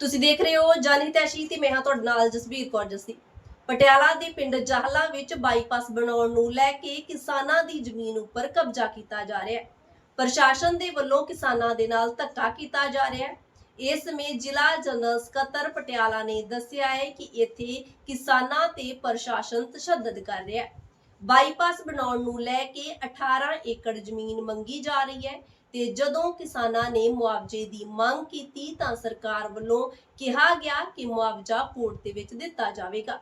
ਤੁਸੀਂ ਦੇਖ ਰਹੇ ਹੋ ਜਾਨੀ ਤੈਸ਼ੀ ਤੇ ਮੈਂ ਹਾਂ ਤੁਹਾਡੇ ਨਾਲ ਜਸਬੀਰ ਕੌਰ ਜੱਸੀ। ਪਟਿਆਲਾ ਦੇ ਪਿੰਡ ਜਾਹਲਾ ਵਿੱਚ ਬਾਈਪਾਸ ਬਣਾਉਣ ਨੂੰ ਲੈ ਕੇ ਕਿਸਾਨਾਂ ਦੀ ਜ਼ਮੀਨ ਉੱਪਰ ਕਬਜ਼ਾ ਕੀਤਾ ਜਾ ਰਿਹਾ ਹੈ। ਪ੍ਰਸ਼ਾਸਨ ਦੇ ਵੱਲੋਂ ਕਿਸਾਨਾਂ ਦੇ ਨਾਲ ਧੱਕਾ ਕੀਤਾ ਜਾ ਰਿਹਾ ਹੈ। ਇਸ ਸਮੇਂ ਜ਼ਿਲ੍ਹਾ ਜਨਰਲ ਸਕੱਤਰ ਪਟਿਆਲਾ ਨੇ ਦੱਸਿਆ ਹੈ ਕਿ ਇੱਥੇ ਕਿਸਾਨਾਂ ਤੇ ਪ੍ਰਸ਼ਾਸਨ ਤਸ਼ੱਦਦ ਕਰ ਰਿਹਾ ਹੈ। ਬਾਈਪਾਸ ਬਣਾਉਣ ਨੂੰ ਲੈ ਕੇ 18 ਏਕੜ ਜ਼ਮੀਨ ਮੰਗੀ ਜਾ ਰਹੀ ਹੈ ਤੇ ਜਦੋਂ ਕਿਸਾਨਾਂ ਨੇ ਮੁਆਵਜ਼ੇ ਦੀ ਮੰਗ ਕੀਤੀ ਤਾਂ ਸਰਕਾਰ ਵੱਲੋਂ ਕਿਹਾ ਗਿਆ ਕਿ ਮੁਆਵਜ਼ਾ ਕੋਰਟ ਦੇ ਵਿੱਚ ਦਿੱਤਾ ਜਾਵੇਗਾ।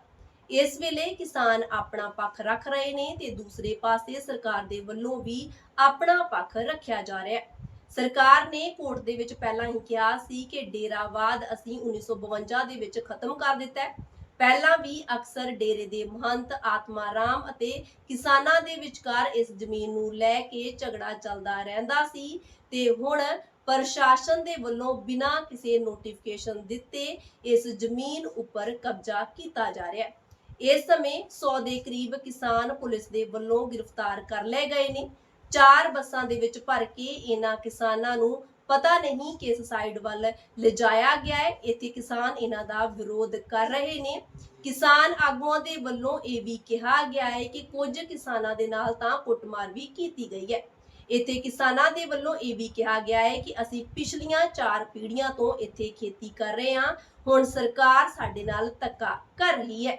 ਇਸ ਵੇਲੇ ਕਿਸਾਨ ਆਪਣਾ ਪੱਖ ਰੱਖ ਰਹੇ ਨੇ ਤੇ ਦੂਸਰੇ ਪਾਸੇ ਸਰਕਾਰ ਦੇ ਵੱਲੋਂ ਵੀ ਆਪਣਾ ਪੱਖ ਰੱਖਿਆ ਜਾ ਰਿਹਾ ਹੈ। ਸਰਕਾਰ ਨੇ ਕੋਰਟ ਦੇ ਵਿੱਚ ਪਹਿਲਾਂ ਹੀ ਕਿਹਾ ਸੀ ਕਿ ਡੇਰਾਵਾਦ ਅਸੀਂ 1952 ਦੇ ਵਿੱਚ ਖਤਮ ਕਰ ਦਿੱਤਾ ਹੈ। ਪਹਿਲਾਂ ਵੀ ਅਕਸਰ ਡੇਰੇ ਦੇ ਮਹੰਤ ਆਤਮਾ ਰਾਮ ਅਤੇ ਕਿਸਾਨਾਂ ਦੇ ਵਿਚਕਾਰ ਇਸ ਜ਼ਮੀਨ ਨੂੰ ਲੈ ਕੇ ਝਗੜਾ ਚੱਲਦਾ ਰਹਿੰਦਾ ਸੀ ਤੇ ਹੁਣ ਪ੍ਰਸ਼ਾਸਨ ਦੇ ਵੱਲੋਂ ਬਿਨਾਂ ਕਿਸੇ ਨੋਟੀਫਿਕੇਸ਼ਨ ਦਿੱਤੇ ਇਸ ਜ਼ਮੀਨ ਉੱਪਰ ਕਬਜ਼ਾ ਕੀਤਾ ਜਾ ਰਿਹਾ ਹੈ। ਇਸ ਸਮੇਂ 100 ਦੇ ਕਰੀਬ ਕਿਸਾਨ ਪੁਲਿਸ ਦੇ ਵੱਲੋਂ ਗ੍ਰਿਫਤਾਰ ਕਰ ਲਏ ਗਏ ਨੇ। ਚਾਰ ਬੱਸਾਂ ਦੇ ਵਿੱਚ ਭਰ ਕੇ ਇਹਨਾਂ ਕਿਸਾਨਾਂ ਨੂੰ ਪਤਾ ਨਹੀਂ ਕਿਸ ਸਾਈਡ ਵੱਲ ਲਿਜਾਇਆ ਗਿਆ ਹੈ। ਇੱਥੇ ਕਿਸਾਨ ਇਹਨਾਂ ਦਾ ਵਿਰੋਧ ਕਰ ਰਹੇ ਨੇ। ਕਿਸਾਨ ਆਗੂਆਂ ਦੇ ਵੱਲੋਂ ਇਹ ਵੀ ਕਿਹਾ ਗਿਆ ਹੈ ਕਿ ਕੁਝ ਕਿਸਾਨਾਂ ਦੇ ਨਾਲ ਤਾਂ ਕੁੱਟਮਾਰ ਵੀ ਕੀਤੀ ਗਈ ਹੈ। ਇੱਥੇ ਕਿਸਾਨਾਂ ਦੇ ਵੱਲੋਂ ਇਹ ਵੀ ਕਿਹਾ ਗਿਆ ਹੈ ਕਿ ਅਸੀਂ ਪਿਛਲੀਆਂ 4 ਪੀੜ੍ਹੀਆਂ ਤੋਂ ਇੱਥੇ ਖੇਤੀ ਕਰ ਰਹੇ ਹਾਂ। ਹੁਣ ਸਰਕਾਰ ਸਾਡੇ ਨਾਲ ਧੱਕਾ ਕਰ ਰਹੀ ਹੈ।